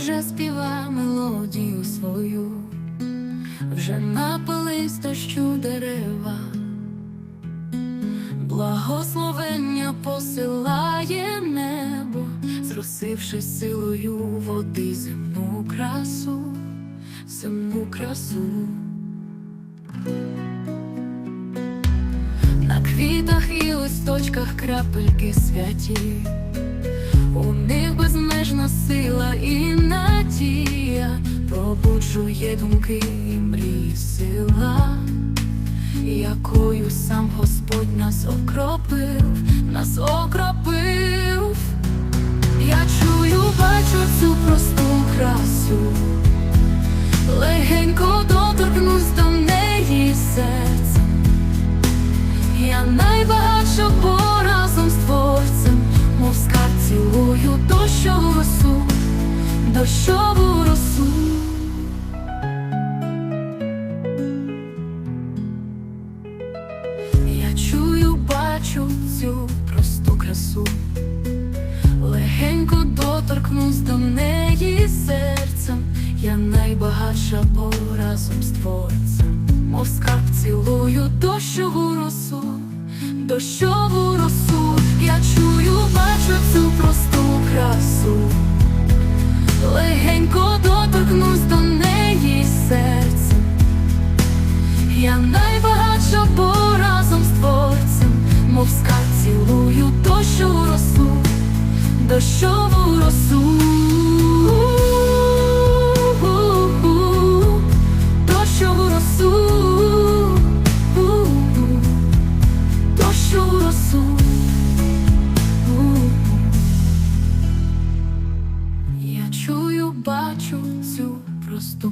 вже співа мелодію свою, вже напились дощу дерева, благословення посилає небо, зросивши силою води земну красу, земну красу. На квітах і листочках крапельки святі, у них безмежна сила і надія пробуджує думки і мрії сила, якою сам Господь нас окропив, нас окропив. Я чую, бачу цю просту красу, легенько доторкнусь до неї серцем. Дощову росу. Я чую, бачу цю просту красу, легенько доторкнусь до неї серцем, я найбагатша, бо разом з творцем, мов скарб цілую дощову росу, дощову Я найбагатша, бо разом з творцем, мов скарб цілую дощову росу, дощову росу. Дощову росу, дощову росу. Я чую, бачу цю просту